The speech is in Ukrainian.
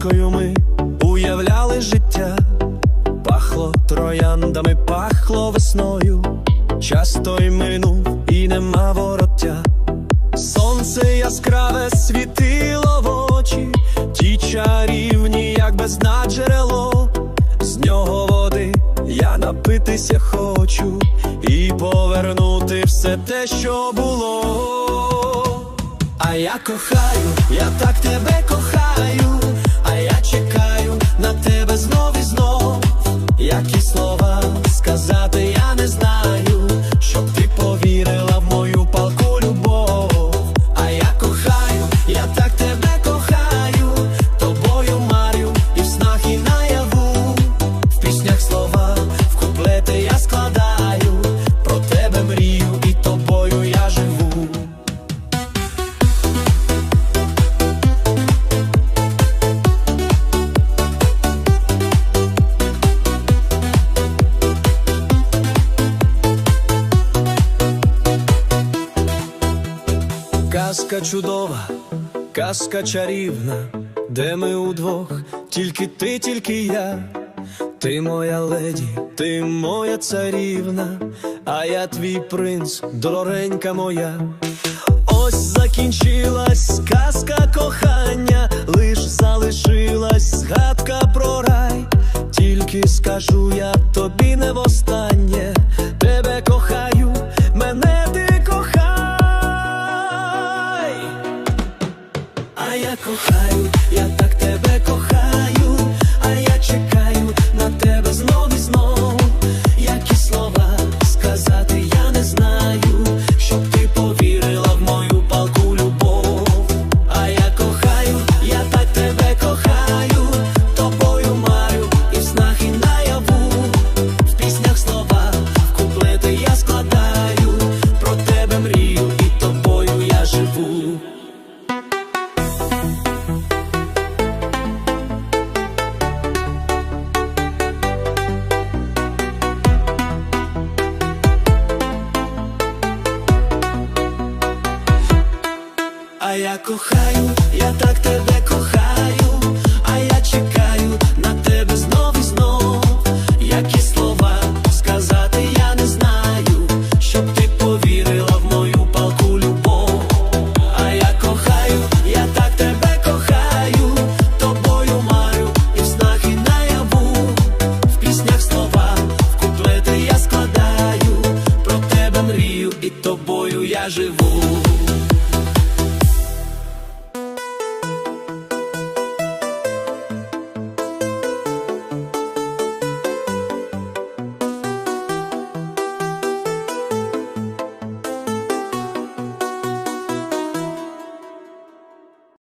Коляскою ми уявляли життя, пахло трояндами, пахло весною, часто й минув, і нема вороття. Сонце яскраве світило в очі, ті чарівні, як бездна джерело, з нього води я напитися хочу і повернути все те, що було. А я кохаю, я так тебе кохаю а я Казка чудова, казка чарівна, де ми удвох, тільки ти, тільки я. Ти моя леді, ти моя царівна, а я твій принц, дорогенька моя. Ось закінчилась сказка кохання, лиш залишилась згадка про рай. Тільки скажу я тобі не востаннє, кохаю, кохаю, я так тебе кохаю, а я чекаю на тебе знов і знов. Які слова сказати я не знаю, щоб ти повірила в мою палку любов. А я кохаю, я так тебе кохаю, тобою марю і в снах, і наяву. В піснях слова, в куплети я складаю, про тебе мрію, і тобою я живу.